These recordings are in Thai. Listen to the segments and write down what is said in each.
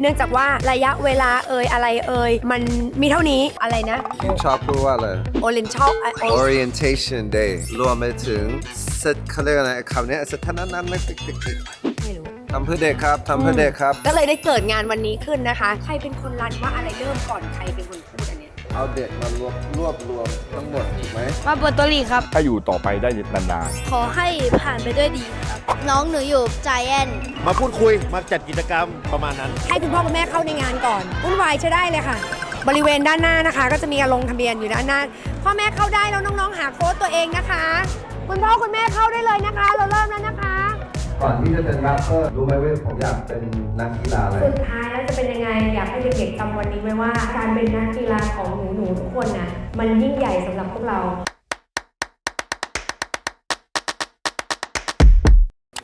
เนื่องจากว่าระยะเวลาเอ่ยอะไรเอ่ยมันมีเท่านี้อะไรนะยิงชอบพูดว่าอะไร โอเลนชอบโอ orientation day รวมไปถึงสถเขาเรียกอะไรคำเนี้ยสถานะนั้นไม่ติ๊กติ๊กติ๊กไม่รู้ ทำเพื่อเด็กครับทำเพื่อเด็กครับ ก็เลยได้เกิดงานวันนี้ขึ้นนะคะ ใครเป็นคนรันว่าอะไรเริ่มก่อนใครเป็นคนพูดอัน เนี้ยเอาเด็กมารวบรวบรวมทั้งหมดถูกไหมมาโปรโตรีครับ ถ้าอยู่ต่อไปได้นานขอให้ผ่านไปด้วยดีครับ น้องหนูอยู่ใจแอนมาพูดคุยมาจัดกิจกรรมประมาณนั้น ให้คุณพ่อคุณแม่เข้าในงานก่อนวุ่นวายใช้ได้เลยค่ะ บริเวณด้านหน้านะคะ ก็จะมีการลงทะเบียนอยู่ด้านหน้าพ่อแม่เข้าได้แล้วน้องๆ หาโค้ดตัวเองนะคะ คุณพ่อคุณแม่เข้าได้เลยนะคะ เราเริ่มแล้วนะคะ ก่อนที่จะเป็นแรปเปอร์รู้ไหมว่าผมอยากเป็นนักกีฬาอะไร สุดท้ายแล้วจะเป็นยังไง อยากให้เด็กๆจำวันนี้ไว้ว่า การเป็นนักกีฬาของหนูๆทุกคนน่ะมันยิ่งใหญ่สำหรับพวกเรา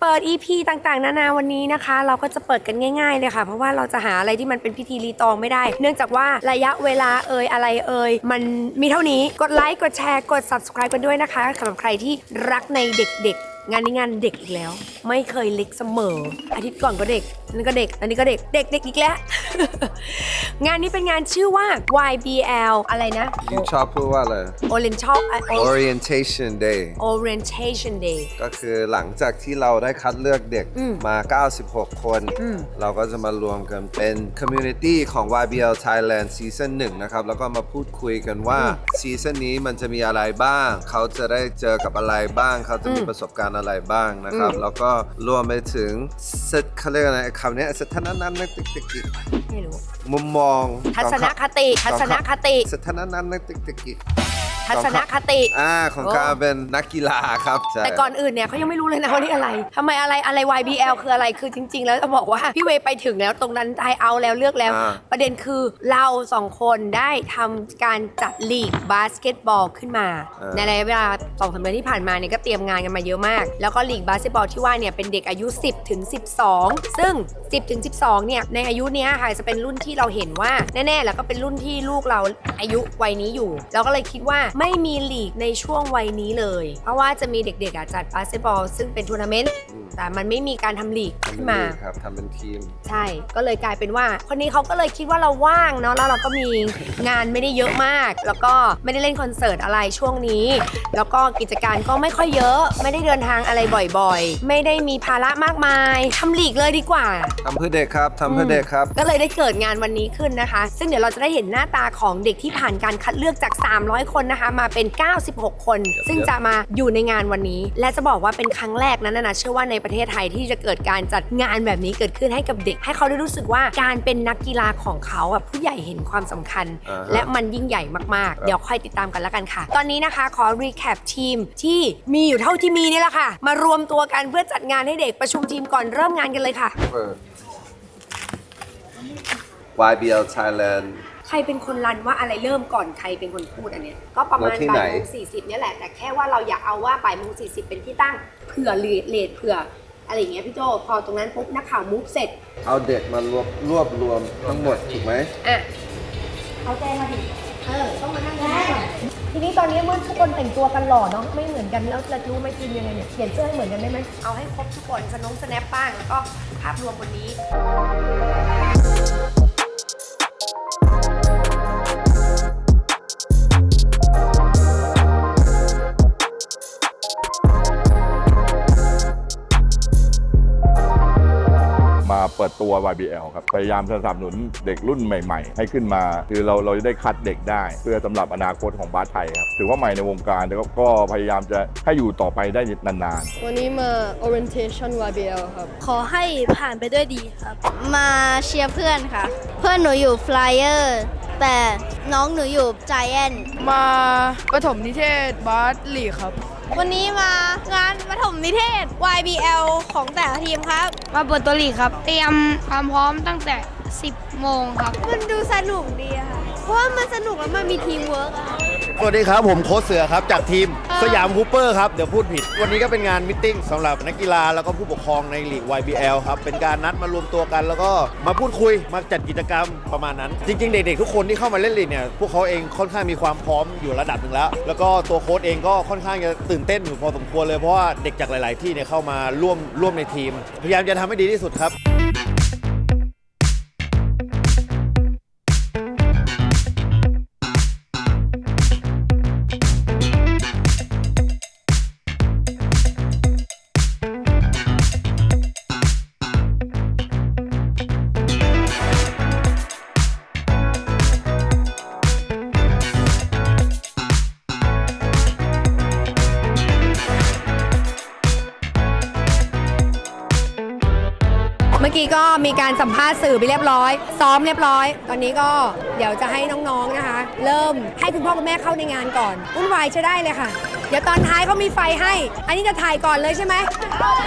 เปิด EP ต่างๆ นานาวันนี้นะคะ เราก็จะเปิดกันง่าย ๆ เลยค่ะ เพราะว่าเราจะหาอะไรที่มันเป็นพิธีรีตองไม่ได้ เนื่องจากว่าระยะเวลาเอ่ยอะไรเอ่ยมันมีเท่านี้กดไลค์กดแชร์กด subscribe กันด้วยนะคะสำหรับใครที่รักในเด็กๆ งานนี้งานเด็กอีกแล้ว ไม่เคยเล็กเสมอ อาทิตย์ก่อนก็เด็กอันนี้ก็เด็ก อันนี้ก็เด็กเด็กเด็กอีกแล้ว งานนี้เป็นงานชื่อว่า YBL อะไรนะยิงชอบพูดว่าอะไร Oriental orientation day Orientation Day ก็คือหลังจากที่เราได้คัดเลือกเด็กอืมมา 96 คนอืมเราก็จะมารวมกันเป็น community ของ YBL Thailand Season 1 นะครับ แล้วก็มาพูดคุยกันว่าซีซั่นนี้มันจะมีอะไรบ้าง เขาจะได้เจอกับอะไรบ้าง เขาจะมีประสบการณ์อะไรบ้างนะครับ แล้วก็รวมไปถึงสถเขาเรียกอะไรคำเนี้ยสถานะนั้นไม่ติ๊กติ๊กติ๊กไม่รู้มุมมองทัศนคติทัศนคติสถานะนั้นไม่ติ๊กติ๊กติ๊ก ทัศนคติอ่าของโอ้การเป็นนักกีฬาครับใช่แต่ก่อนอื่นเนี่ยเขายังไม่รู้เลยนะว่านี่อะไรทำไมอะไรอะไร YBL คืออะไรคือจริง ๆ แล้วจะบอกว่าพี่เวย์ไปถึงแล้วตรงนั้นไทยเอาแล้วเลือกแล้วอ่าประเด็นคือเราสองคนได้ทำการจัดลีกบาสเกตบอลขึ้นมา ในระยะเวลาสองสามเดือนที่ผ่านมาเนี่ยก็เตรียมงานกันมาเยอะมาก แล้วก็ลีกบาสเกตบอลที่ว่าเนี่ยเป็นเด็กอายุ 10ถึง12 ซึ่ง10ถึง12 เนี่ย ในอายุเนี้ยค่ะจะเป็นรุ่นที่เราเห็นว่าแน่ๆ แล้วก็เป็นรุ่นที่ลูกเราอายุวัยนี้อยู่ เราก็เลยคิดว่าไม่มีลีกในช่วงวัยนี้เลย เพราะว่าจะมีเด็กๆอะจัดบาสเกตบอลซึ่งเป็นทัวร์นาเมนต์อืมแต่มันไม่มีการทำลีกทำขึ้เป็นนมาลีกครับทำเป็นทีม ใช่ ก็เลยกลายเป็นว่า คนนี้เขาก็เลยคิดว่าเราว่างเนาะ แล้วเราก็มีงานไม่ได้เยอะมาก แล้วก็ไม่ได้เล่นคอนเสิร์ตอะไรช่วงนี้ แล้วก็กิจการก็ไม่ค่อยเยอะ ไม่ได้เดินทางอะไรบ่อยๆ ไม่ได้มีภาระมากมาย ทำลีกเลยดีกว่าทำเพื่อเด็กครับทำเพื่อเด็กครับ ก็เลยได้เกิดงานวันนี้ขึ้นนะคะ ซึ่งเดี๋ยวเราจะได้เห็นหน้าตาของเด็กที่ผ่านการคัดเลือกจาก 300 คนนะคะ มาเป็น 96 คน ซึ่งจะมาอยู่ในงานวันนี้ และจะบอกว่าเป็นครั้งแรกนั้นนะเชื่อว่าในประเทศไทยที่จะเกิดการจัดงานแบบนี้เกิดขึ้นให้กับเด็ก ให้เขาได้รู้สึกว่าการเป็นนักกีฬาของเขาอะผู้ใหญ่เห็นความสำคัญอ่าฮะและมันยิ่งใหญ่มากๆ เดี๋ยวค่อยติดตามกันแล้วกันค่ะ ตอนนี้นะคะขอรีแคปทีมที่มีอยู่เท่าที่มีนี่แหละค่ะ มารวมตัวกันเพื่อจัดงานให้เด็กประชุมทีมก่อนเริ่มงานกันเลยค่ะเปิด YBL Thailand ใครเป็นคนรันว่าอะไรเริ่มก่อนใครเป็นคนพูดอันเนี้ยก็ประมาณแล้วที่ไหน บ่ายโมงสี่สิบเนี่ยแหละ แต่แค่ว่าเราอยากเอาว่าบ่ายโมงสี่สิบเป็นที่ตั้งเผื่อเลทเลทเผื่ออะไรอย่างเงี้ยพี่โจพอตรงนั้นปุ๊บนักข่าวมูฟเสร็จเอาเด็กมารวบรวบรวมทั้งหมดถูกไหม อะเอาแจ้งมาดิเออต้องมานั่งกันก่อนทีนี้ตอนนี้เมื่อทุกคนแต่งตัวกันหล่อเนาะไม่เหมือนกันแล้วจะรู้ไหมทีมยังไงเนี่ยเปลี่ยนเสื้อให้เหมือนกันได้ไหม เอาให้ครบทุกคนสนงสแนปบ้างแล้วก็ภาพรวมวันนี้ เปิดตัว YBL ครับ พยายามสนับสนุนเด็กรุ่นใหม่ๆ ให้ขึ้นมา คือเราเราจะได้คัดเด็กได้ เพื่อสำหรับอนาคตของบาสไทยครับ ถือว่าใหม่ในวงการแต่ก็ก็พยายามจะให้อยู่ต่อไปได้นานๆ วันนี้มา orientation YBL ครับ ขอให้ผ่านไปด้วยดีครับ มาเชียร์เพื่อนค่ะ เพื่อนหนูอยู่ flyer แต่น้องหนูอยู่ใจแอนมาปฐมนิเทศบาสลีกครับ วันนี้มางานปฐมนิเทศ YBL ของแต่ละทีมครับ มาเปิดตัวลีกครับ เตรียมความพร้อมตั้งแต่ 10 โมงครับ มันดูสนุกดีอะค่ะ เพราะว่ามันสนุกแล้วมันมีทีมเวิร์กอะ สวัสดีครับผมโค้ชเสือครับจากทีมสยามฮูเปอร์ครับ เดี๋ยวพูดผิด วันนี้ก็เป็นงานมิทติ้งสำหรับนักกีฬาแล้วก็ผู้ปกครองในลีก YBL ครับ เป็นการนัดมารวมตัวกัน แล้วก็มาพูดคุยมาจัดกิจกรรมประมาณนั้น จริง ๆ เด็ก ๆ ทุกคนที่เข้ามาเล่นลีกเนี่ยพวกเขาเองค่อนข้างมีความพร้อมอยู่ระดับหนึ่งแล้ว แล้วก็ตัวโค้ชเองก็ค่อนข้างจะตื่นเต้นอยู่พอสมควรเลยเพราะว่าเด็กจากหลาย ๆ ที่เนี่ยเข้ามาร่วมร่วมในทีม พยายามจะทำให้ดีที่สุดครับ นี้ก็มีการสัมภาษณ์สื่อไปเรียบร้อย ซ้อมเรียบร้อย ตอนนี้ก็เดี๋ยวจะให้น้องๆนะคะ เริ่มให้คุณพ่อคุณแม่เข้าในงานก่อนวุ่นวายใช้ได้เลยค่ะ เดี๋ยวตอนท้ายเขามีไฟให้ อันนี้จะถ่ายก่อนเลยใช่ไหม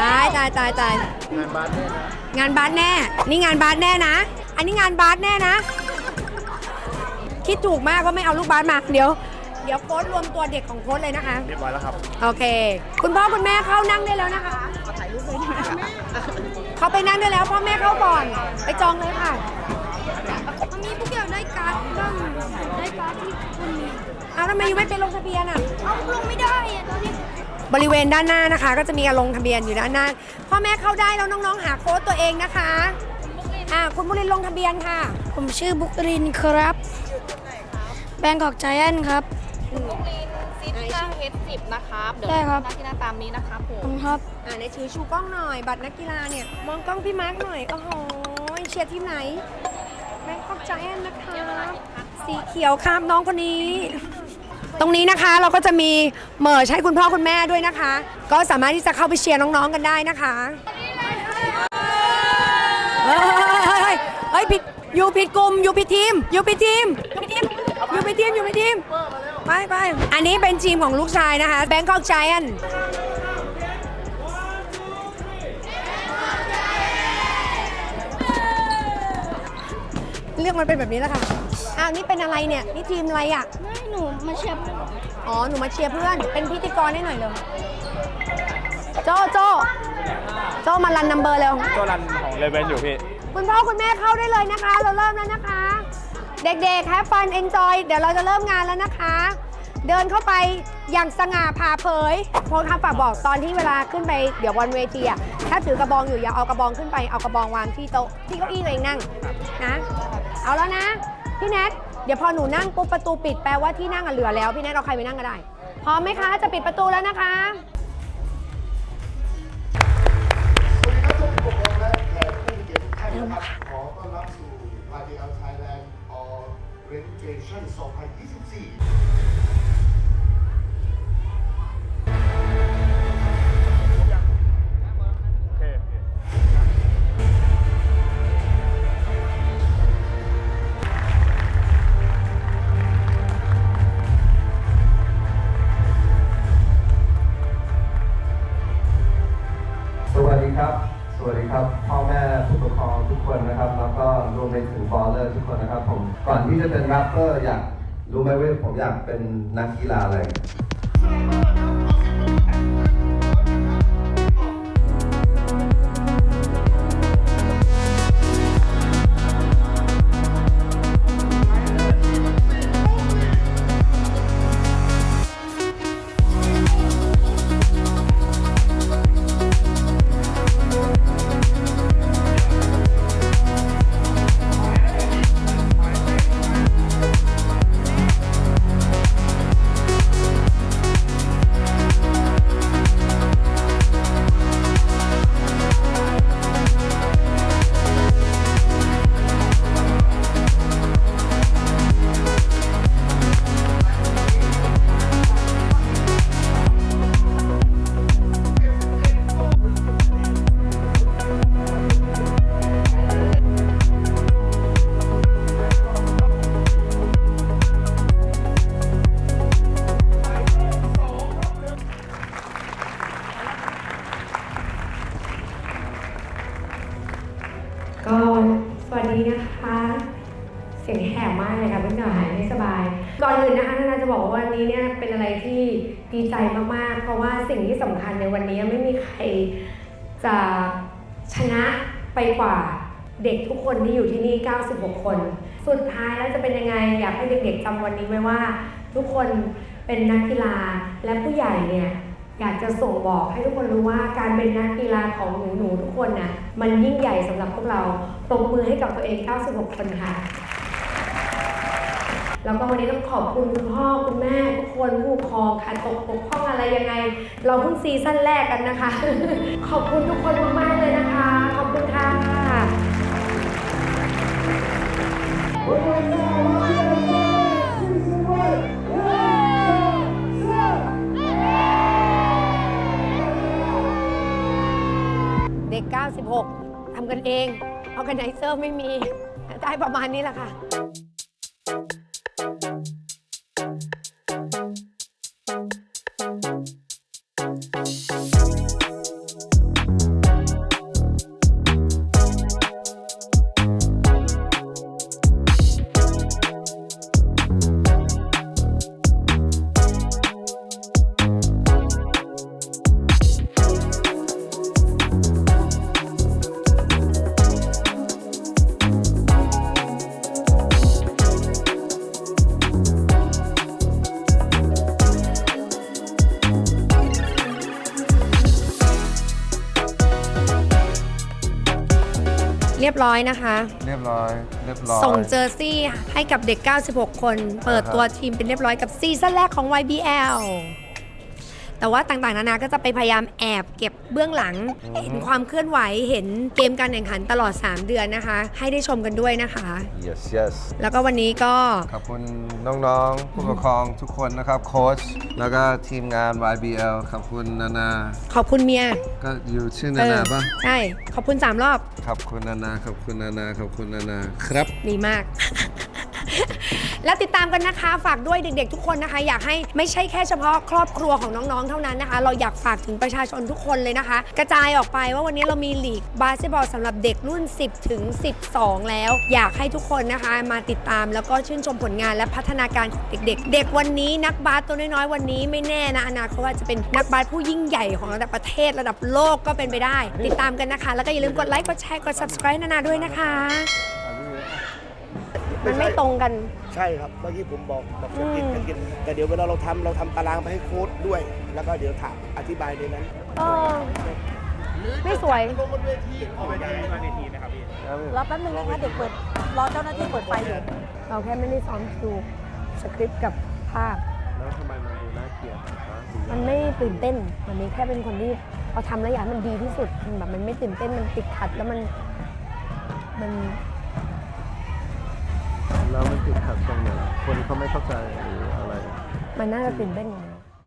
ตายตายตายตายงานบาสแน่ นี่งานบาสแน่นะ อันนี้งานบาสแน่นะ คิดถูกมากว่าไม่เอาลูกบาสมาเดี๋ยวเดี๋ยวโค้ดรวมตัวเด็กของโค้ดเลยนะคะ เรียบร้อยแล้วครับ โอเค คุณพ่อคุณแม่เข้านั่งได้แล้วนะคะ เขาไปนั่งได้แล้วพ่อแม่เข้าก่อน ไปจองเลยค่ะ มันมีผู้เกี่ยวได้การ์ดบ้างได้การ์ดที่คุณมีเอาทำไมยังไม่ไปลงทะเบียนอะ เอาลงไม่ได้อะตอนนี้บริเวณด้านหน้านะคะ ก็จะมีการลงทะเบียนอยู่ด้านหน้าพ่อแม่เข้าได้แล้วน้องๆ หาโค้ดตัวเองนะคะอ่าคุณบุรินทร์ลงทะเบียนค่ะ ผมชื่อบุกรินครับ แบงกอกไจแอนครับ อืม F10 นะครับเดี๋ยวนับที่น้าตามนี้นะครับผมครับ อ่าในชื่อชูกล้องหน่อยบัตรนักกีฬาเนี่ย มองกล้องพี่มาร์กหน่อย โอ้โหเชียร์ทีมไหนแมงคอกจแอนนะคะสีเขียวข้ามน้องคนนี้ ตรงนี้นะคะเราก็จะมีเหมอใช้คุณพ่อคุณแม่ด้วยนะคะ ก็สามารถที่จะเข้าไปเชียร์น้องๆกันได้นะคะเฮ้ยเฮ้ยเฮ้ยผิดอยู่ผิดกลุ่มอยู่ผิดทีมอยู่ผิดทีมอยู่ผิดทีมอยู่ผิดทีม ไปไปอันนี้เป็นทีมของลูกชายนะคะ Bangkok Giant เรื่องมันเป็นแบบนี้แล้วค่ะ อ้าว นี่เป็นอะไรเนี่ย นี่ทีมอะไรอะ ไม่หนูมาเชียร์อ๋อ หนูมาเชียร์เพื่อน เป็นพิธีกรให้หน่อยเร็วโจโจโจมารันนัมเบอร์เร็ว ก็รันของเลเวนอยู่พี่ คุณพ่อคุณแม่เข้าได้เลยนะคะ เราเริ่มแล้วนะคะ เด็กๆ have fun enjoy เดี๋ยวเราจะเริ่มงานแล้วนะคะ เดินเข้าไปอย่างสง่าผ่าเผยโค้ชครับฝากบอกตอนที่เวลาขึ้นไปเดี๋ยวบนเวทีอะถ้าถือกระบองอยู่อย่าเอากระบองขึ้นไปเอากระบองวางที่โต๊ะที่เก้าอี้ตัวเองนั่งนะ เอาแล้วนะพี่แนทเดี๋ยวพอหนูนั่งปุ๊บประตูปิดแปลว่าที่นั่งอะเหลือแล้วพี่แนทเอาใครไปนั่งก็ได้พร้อมไหมคะจะปิดประตูแล้วนะคะ ชั่น 2024 อยากเป็นนักกีฬาอะไรำคัญในวันนี้ไม่มีใครจะชนะไปกว่าเด็กทุกคนที่อยู่ที่นี่ 96 คน สุดท้ายแล้วจะเป็นยังไง อยากให้เด็กๆจำวันนี้ไว้ว่า ทุกคนเป็นนักกีฬาและผู้ใหญ่เนี่ยอยากจะส่งบอกให้ทุกคนรู้ว่าการเป็นนักกีฬาของหนูๆทุกคนน่ะมันยิ่งใหญ่สำหรับพวกเราตบมือให้กับตัวเอง 96 คนค่ะ แล้วก็วันนี้ต้องขอบคุณคุณพ่อคุณแม่ทุกคนผู้ปกครองค่ะตกปกพ้องอะไรยังไง เราเพิ่งซีซั่นแรกกันนะคะ ขอบคุณทุกคนมากๆเลยนะคะ ขอบคุณค่ะเด็ก 96 ทำกันเอง ออแกไนเซอร์ไม่มี ได้ประมาณนี้แหละค่ะ ยบร้อยนะคะ เรียบร้อย เรียบร้อย ส่งเจอร์ซี่ให้กับเด็ก 96 คน เปิดตัวทีมเป็นเรียบร้อยกับซีซั่นแรกของ YBL แต่ว่าต่างๆนานาก็จะไปพยายามแอบเก็บเบื้องหลัง เห็นความเคลื่อนไหวเห็นเกมการแข่งขันตลอด 3 เดือนนะคะ ให้ได้ชมกันด้วยนะคะ yes yes แล้วก็วันนี้ก็ ขอบคุณน้องๆผู้ปกครองทุกคนนะครับโค้ชแล้วก็ทีมงาน YBL ขอบคุณนานา ขอบคุณเมียก็อยู่ชื่อเอนานาอป่ะ ใช่ ขอบคุณ 3 รอบ ขอบคุณนานา ขอบคุณนานา ขอบคุณนานา ครับ ดีมาก แล้วติดตามกันนะคะ ฝากด้วยเด็กๆ ทุกคนนะคะ อยากให้ไม่ใช่แค่เฉพาะครอบครัวของน้องๆ เท่านั้นนะคะ เราอยากฝากถึงประชาชนทุกคนเลยนะคะ กระจายออกไปว่าวันนี้เรามีลีกบาสเกตบอลสำหรับเด็กรุ่น 10 ถึง 12 แล้ว อยากให้ทุกคนนะคะมาติดตามแล้วก็ชื่นชมผลงานและพัฒนาการของเด็ก ๆ เด็กวันนี้นักบาสตัวน้อยๆวันนี้ไม่แน่นะอนาคตว่าจะเป็นนักบาสผู้ยิ่งใหญ่ของระดับประเทศระดับโลกก็เป็นไปได้ ติดตามกันนะคะ แล้วก็อย่าลืมกดไลค์กดแชร์กด subscribe นานาด้วยนะคะ มันไม่ตรงกัน ใช่ครับเมื่อกี้ผมบอกบอกจะกินอืมจะกิน แต่เดี๋ยวเวลาเราทำเราทำตารางไปให้โค้ดด้วย แล้วก็เดี๋ยวถามอธิบายในนั้นเออ ไม่สวยรอแป๊บนึงนะคะเด็กเปิดรอเจ้าหน้าที่เปิดไฟอยู่เราแค่ไม่ได้ซ้อมดูสคริปต์กับภาพ แล้วทำไมมันดูน่าเกลียดนะมันไม่ตื่นเต้น มันนี้แค่เป็นคนที่พอทำแล้วอยากให้มันดีที่สุดมันแบบมันไม่ตื่นเต้น มันติดขัดแล้วมัน มัน แล้วมันติดขัดตรงไหนคนเขาไม่เข้าใจหรืออะไร มันน่าจะตื่นเต้นกว่านั้